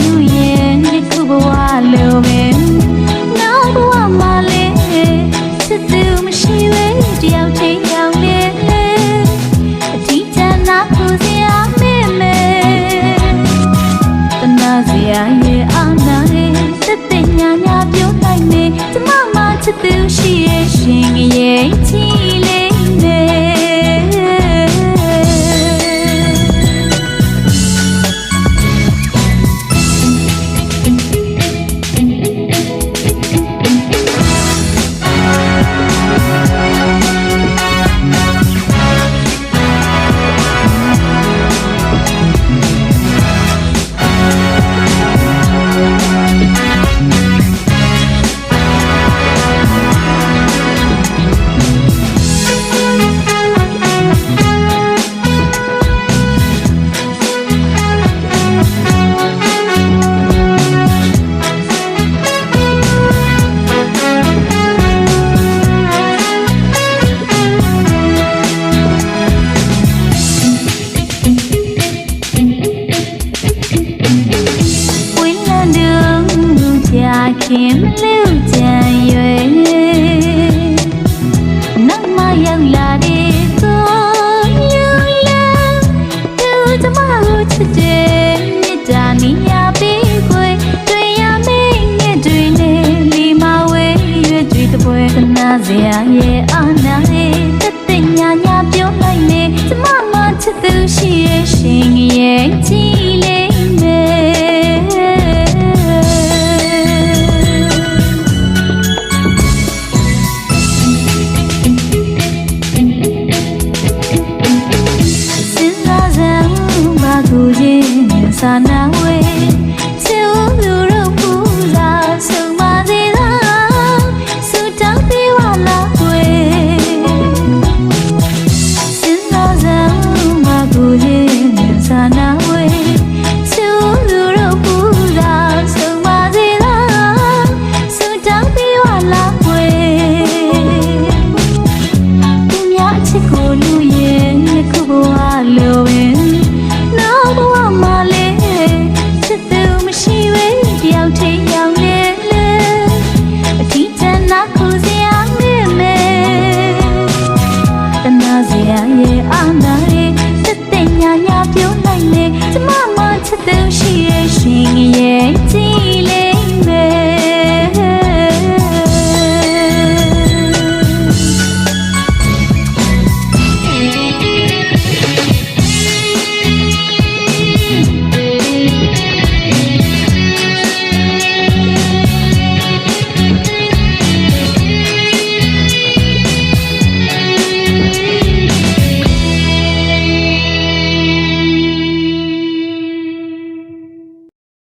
you ခင်မလို့ကြံရွယ်နောက်မှရောက်လာတဲ့ကိုယူလာသူကျမကိုချစ်တယ်မြစ်တာနေရပြီးခွေတွေ့ရမေးငယ်တွေနဲ့လီမဝဲရွယ်တွေတပွဲကနာစရာရဲ့အာနာရဲ့တက်တဲ့ညာညာပြောလိုက်နေကျမမချစ်သူရှိရဲ့ရှင်ရဲ့ကြ ရှိရဲ့ရှင်ရဲ့ကြည်